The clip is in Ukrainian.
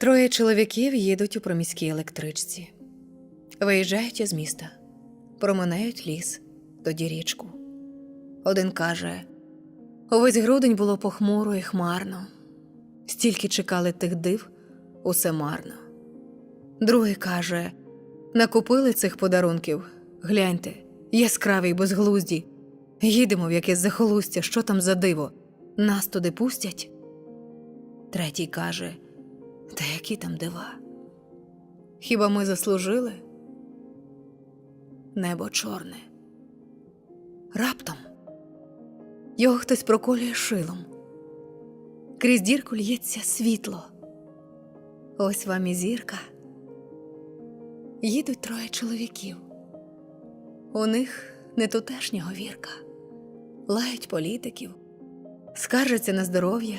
Троє чоловіків їдуть у проміській електричці. Виїжджають із міста, проминають ліс, тоді річку. Один каже: увесь грудень було похмуро і хмарно. Стільки чекали тих див, усе марно. Другий каже: накупили цих подарунків. Гляньте, яскраві й безглузді. Їдемо в якесь захолустя, що там за диво? Нас туди пустять. Третій каже: Та які там дива? Хіба ми заслужили? Небо чорне. Раптом його хтось проколює шилом. Крізь дірку л'ється світло. Ось вам і зірка. Їдуть троє чоловіків. У них не тутешня говірка. Лають політиків, скаржаться на здоров'я,